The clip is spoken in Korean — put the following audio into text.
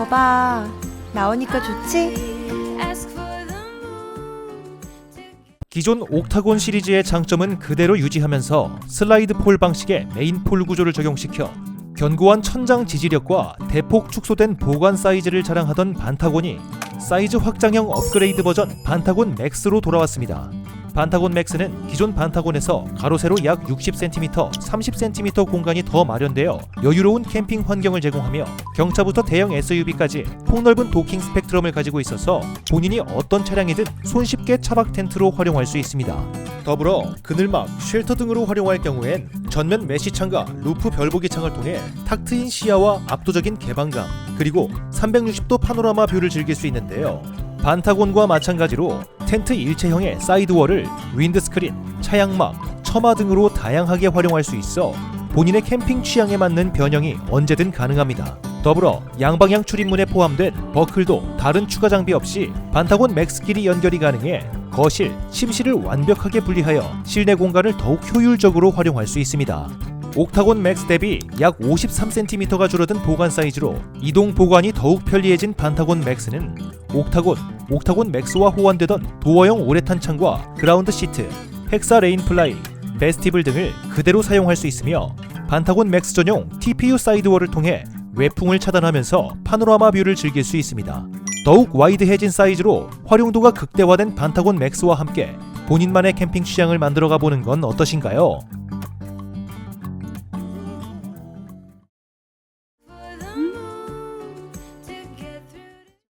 거봐. 나오니까 좋지? 기존 옥타곤 시리즈의 장점은 그대로 유지하면서 슬라이드 폴 방식의 메인 폴 구조를 적용시켜 견고한 천장 지지력과 대폭 축소된 보관 사이즈를 자랑하던 반타곤이 사이즈 확장형 업그레이드 버전 반타곤 맥스로 돌아왔습니다. 반타곤 맥스는 기존 반타곤에서 가로 세로 약 60cm, 30cm 공간이 더 마련되어 여유로운 캠핑 환경을 제공하며 경차부터 대형 SUV까지 폭넓은 도킹 스펙트럼을 가지고 있어서 본인이 어떤 차량이든 손쉽게 차박 텐트로 활용할 수 있습니다. 더불어 그늘막, 쉘터 등으로 활용할 경우엔 전면 메시 창과 루프 별보기 창을 통해 탁 트인 시야와 압도적인 개방감 그리고 360도 파노라마 뷰를 즐길 수 있는데요. 반타곤과 마찬가지로 텐트 일체형의 사이드월을 윈드스크린, 차양막, 처마 등으로 다양하게 활용할 수 있어 본인의 캠핑 취향에 맞는 변형이 언제든 가능합니다. 더불어 양방향 출입문에 포함된 버클도 다른 추가 장비 없이 반타곤 맥스끼리 연결이 가능해 거실, 침실을 완벽하게 분리하여 실내 공간을 더욱 효율적으로 활용할 수 있습니다. 옥타곤 맥스 대비 약 53cm가 줄어든 보관 사이즈로 이동 보관이 더욱 편리해진 반타곤 맥스는 옥타곤, 옥타곤 맥스와 호환되던 도어형 오레탄 창과 그라운드 시트, 헥사 레인 플라이, 베스티블 등을 그대로 사용할 수 있으며 반타곤 맥스 전용 TPU 사이드워를 통해 외풍을 차단하면서 파노라마 뷰를 즐길 수 있습니다. 더욱 와이드해진 사이즈로 활용도가 극대화된 반타곤 맥스와 함께 본인만의 캠핑 취향을 만들어가 보는 건 어떠신가요?